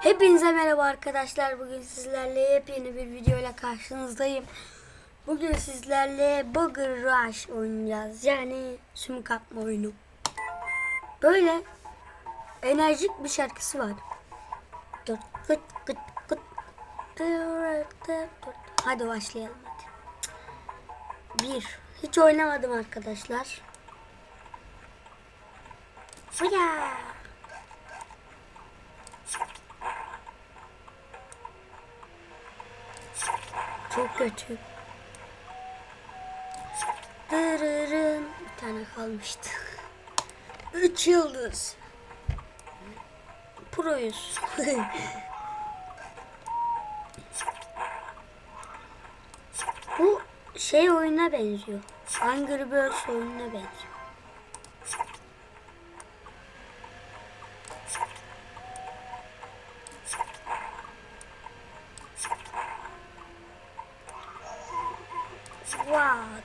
Hepinize merhaba arkadaşlar. Bugün sizlerle yepyeni bir videoyla karşınızdayım. Bugün sizlerle Bugger Rush oynayacağız. Yani sümük atma oyunu. Böyle enerjik bir şarkısı var. Dur. Dur, dur, dur. Hadi başlayalım hadi. Bir. Hiç oynamadım arkadaşlar. Fıya. Çok kötü. Dırırın. Bir tane kalmıştı. Üç yıldız. Proyuz. Bu şey oyuna benziyor. Angry Birds oyununa benziyor. What?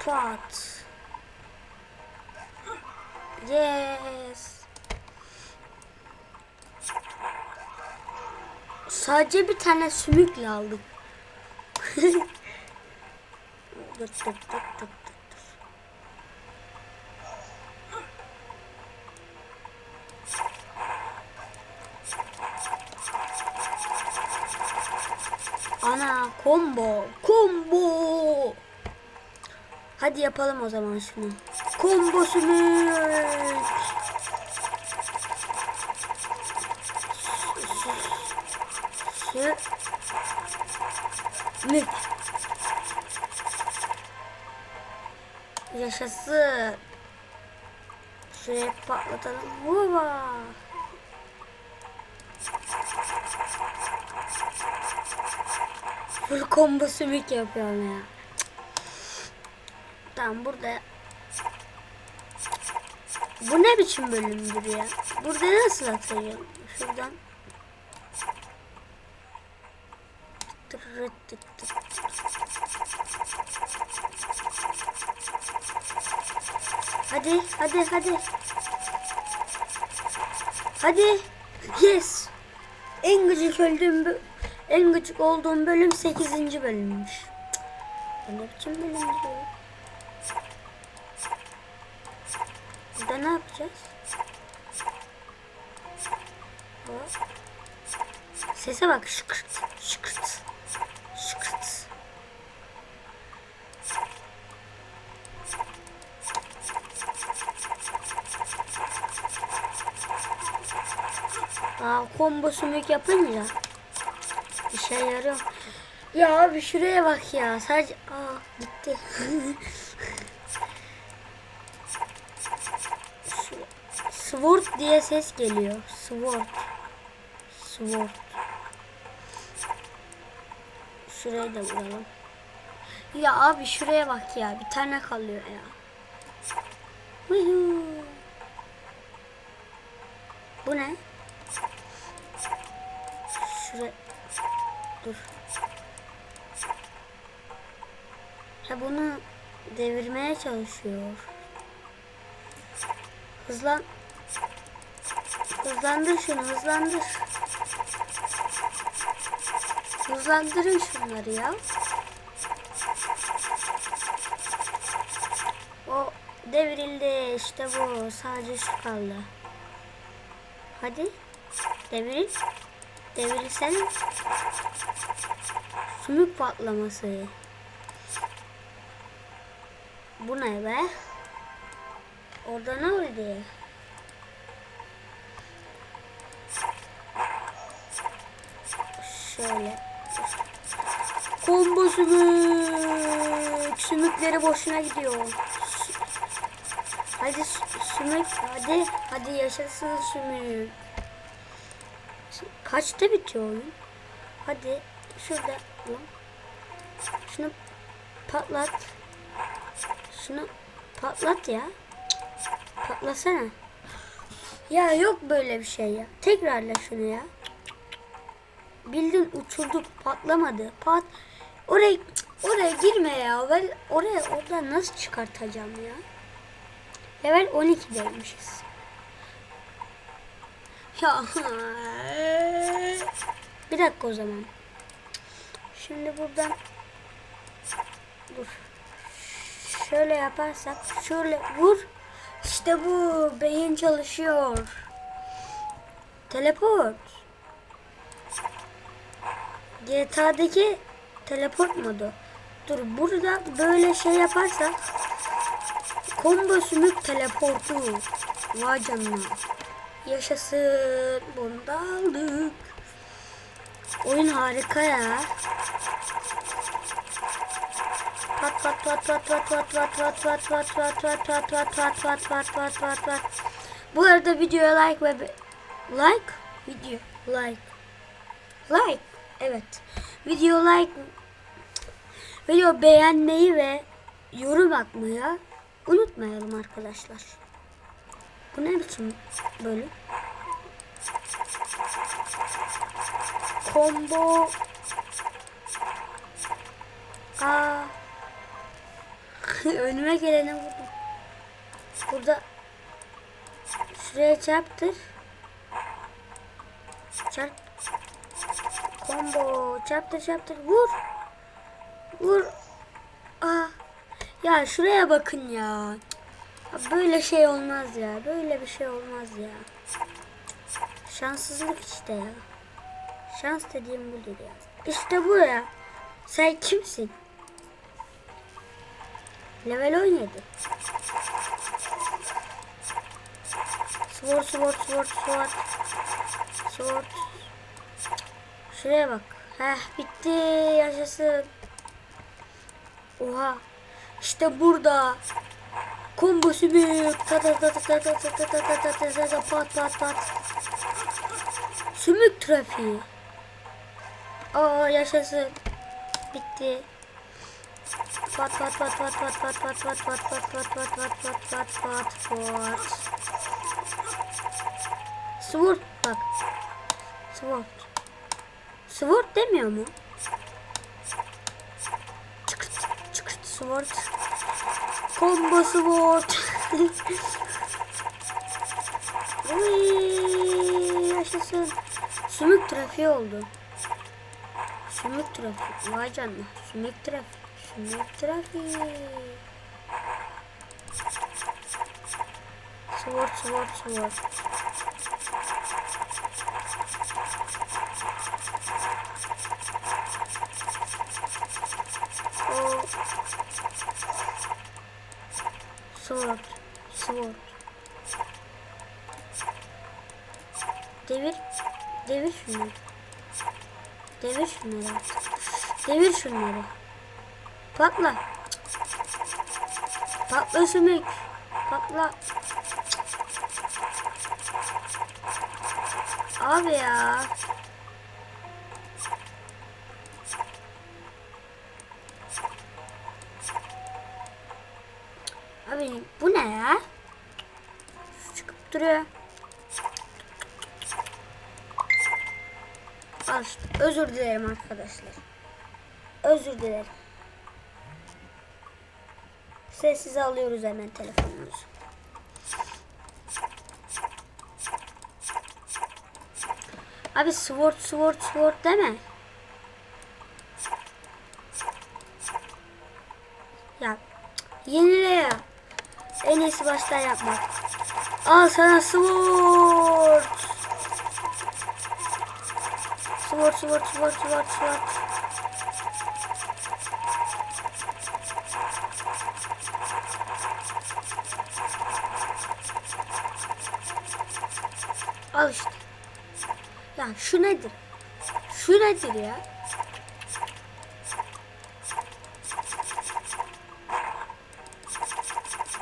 Pot. Yes. Sadece bir tane sümükle aldık. dur dur dur dur dur. dur. Ana combo. Combo. Hadi yapalım o zaman şunu. Combo sümük. Sü Sümük. Yaşasın. Şuraya patlatalım. Baba. Full combo sümük yapıyorum ya. Tamam burada. Bu ne biçim bölümdür ya? Burada nasıl atacağım? Şuradan. Hadi, hadi, hadi. Hadi. Yes. En gıcık öldüğüm en gıcık olduğum bölüm 8. bölümmüş. Bu ne biçim bölüm? Burada ne yapacağız? Hop. Sese bak şıkırt şıkırt şıkırt. Aa combo sümük yapınca işe yarıyor. Ya abi şuraya bak ya. Sadece aa gitti. Sword diye ses geliyor. Sword. Sword. Şuraya da vuralım. Ya abi şuraya bak ya. Bir tane kalıyor ya. Bu ne? Dur. Ha bunu devirmeye çalışıyor. Hızlan. Hızlandır şunu hızlandır. Hızlandırın şunları ya. O devrildi işte bu. Sadece şu kaldı. Hadi. Deviril. Devirilsene. Sümük patlaması. Bu ne be? Orada ne oldu? Şöyle. Combo sümük. Sümükleri boşuna gidiyor. Hadi sü- sümük. Hadi. Hadi yaşasın sümük. Kaçta bitiyor oyun? Hadi. Şurada. Şunu patlat. Şunu patlat ya. Patlasana. Ya yok böyle bir şey ya. Tekrarla şunu ya. Bildin uçurduk patlamadı. Pat oraya oraya girme ya. Ben oraya oradan nasıl çıkartacağım ya? Level 12'deymişiz. Ya. Bir dakika o zaman. Şimdi buradan dur. Şöyle yaparsak şöyle vur. İşte bu beyin çalışıyor. Teleport. GTA'daki teleport modu. Dur burada böyle şey yaparsak combo sümük teleportu. Vay canına. Yaşasın. Bunu da aldık. Oyun harika ya. Pat pat pat pat pat pat pat pat pat pat pat pat pat pat pat pat pat pat pat pat Bu arada videoya like ve like video like like evet video like video beğenmeyi ve yorum atmayı unutmayalım arkadaşlar. Bu ne biçim bölüm? Combo Aa. Önüme gelene vurdum. Burada şuraya çarptır. Çarp. Combo çarptır çarptır vur. Vur. Aa. Ya şuraya bakın ya. Böyle şey olmaz ya. Böyle bir şey olmaz ya. Şanssızlık işte ya. Şans dediğim budur ya. İşte bu ya. Sen kimsin? Level 17. Sword, sword, sword, sword. Sword. Şuraya bak. Heh bitti. Yaşasın. Oha. İşte burada. Combo sümük. Ta ta ta ta ta ta ta ta ta ta ta ta ta pat pat pat. Sümük trafiği. Aa yaşasın. Bitti. Pat pat pat pat pat pat pat pat pat pat pat pat pat pat pat pat pat. Sword bak. Sword. Sword demiyor mu? Çıkırt çıkırt sword. Combo sword. Uy, yaşasın. Sümük trafiği oldu. Sümük trafiği. Vay canına. Sümük trafiği. Sümük trafiği. Sword, sword, sword. O sword, sword. Devir, devir şunları. Devir şunları. Devir şunları. Patla. Patla sümük. Patla. Abi ya. Abi bu ne ya? Duruyor. Al işte. Özür dilerim arkadaşlar. Özür dilerim. Sessize alıyoruz hemen telefonumuzu. Abi sword sword sword deme. Ya yenile ya. En iyisi baştan yapmak. Al sana sword. Sword sword sword sword sword. Al işte. Ya şu nedir? Şu nedir ya?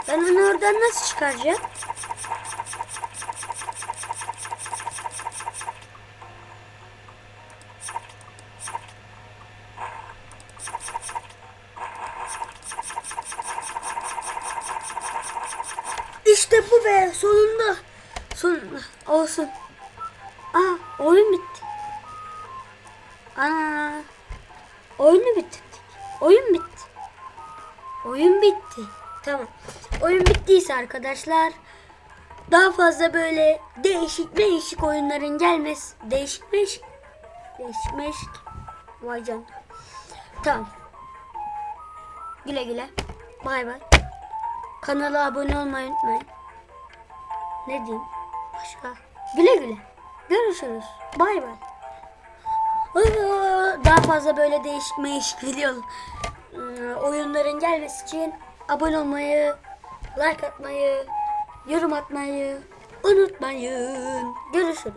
Ben onu oradan nasıl çıkaracağım? İşte bu be sonunda. Sonunda olsun. Aa oyun bitti. Ana. Oyunu bitirdik. Oyun bitti. Oyun bitti. Tamam. Oyun bittiyse arkadaşlar daha fazla böyle değişik değişik oyunların gelmesi değişik değişik değişik değişik vay canına. Tamam. Güle güle. Bay bay. Kanala abone olmayı unutmayın. Ne diyeyim? Başka. Güle güle. Görüşürüz. Bay bay. Daha fazla böyle değişik değişik video ıı, oyunların gelmesi için abone olmayı, like atmayı, yorum atmayı unutmayın. Görüşürüz.